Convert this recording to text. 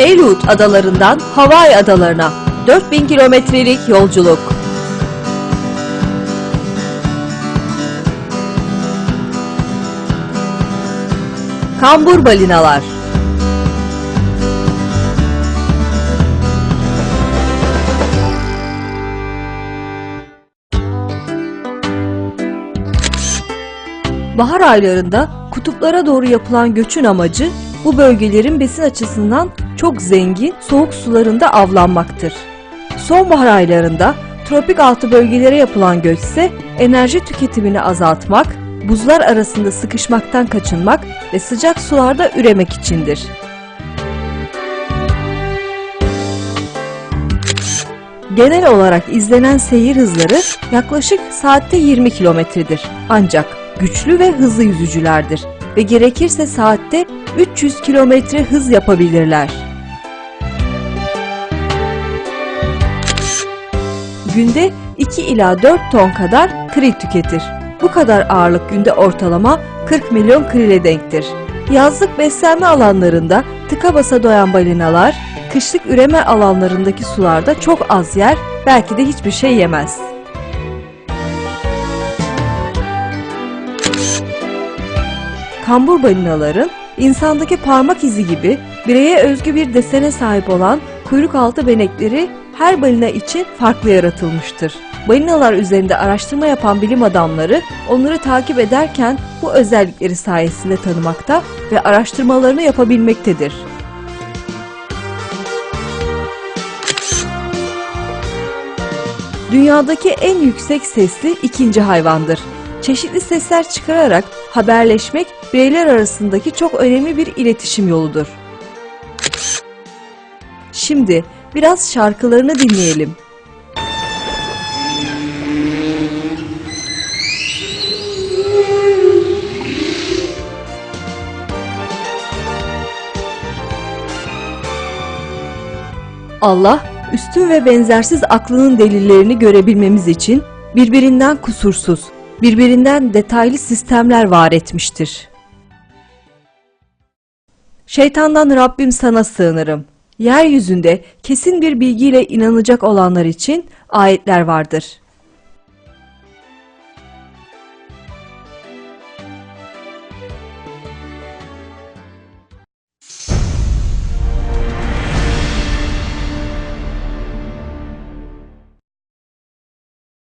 Aleut adalarından Hawaii adalarına 4000 kilometrelik yolculuk. Kambur balinalar Bahar aylarında kutuplara doğru yapılan göçün amacı bu bölgelerin besin açısından çok zengin soğuk sularında avlanmaktır. Sonbahar aylarında tropik altı bölgelere yapılan göç ise enerji tüketimini azaltmak, buzlar arasında sıkışmaktan kaçınmak ve sıcak sularda üremek içindir. Genel olarak izlenen seyir hızları yaklaşık saatte 20 kilometredir. Ancak güçlü ve hızlı yüzücülerdir ve gerekirse saatte 300 kilometre hız yapabilirler. Günde 2 ila 4 ton kadar kril tüketir. Bu kadar ağırlık günde ortalama 40 milyon krile denktir. Yazlık beslenme alanlarında tıka basa doyan balinalar, kışlık üreme alanlarındaki sularda çok az yer, belki de hiçbir şey yemez. Kambur balinaların insandaki parmak izi gibi bireye özgü bir desene sahip olan kuyruk altı benekleri her balina için farklı yaratılmıştır. Balinalar üzerinde araştırma yapan bilim adamları onları takip ederken bu özellikleri sayesinde tanımakta ve araştırmalarını yapabilmektedir. Dünyadaki en yüksek sesli ikinci hayvandır. Çeşitli sesler çıkararak haberleşmek bireyler arasındaki çok önemli bir iletişim yoludur. Şimdi biraz şarkılarını dinleyelim. Allah, üstün ve benzersiz aklının delillerini görebilmemiz için birbirinden kusursuz, birbirinden detaylı sistemler var etmiştir. Şeytandan Rabbim sana sığınırım. Yeryüzünde kesin bir bilgiyle inanacak olanlar için ayetler vardır.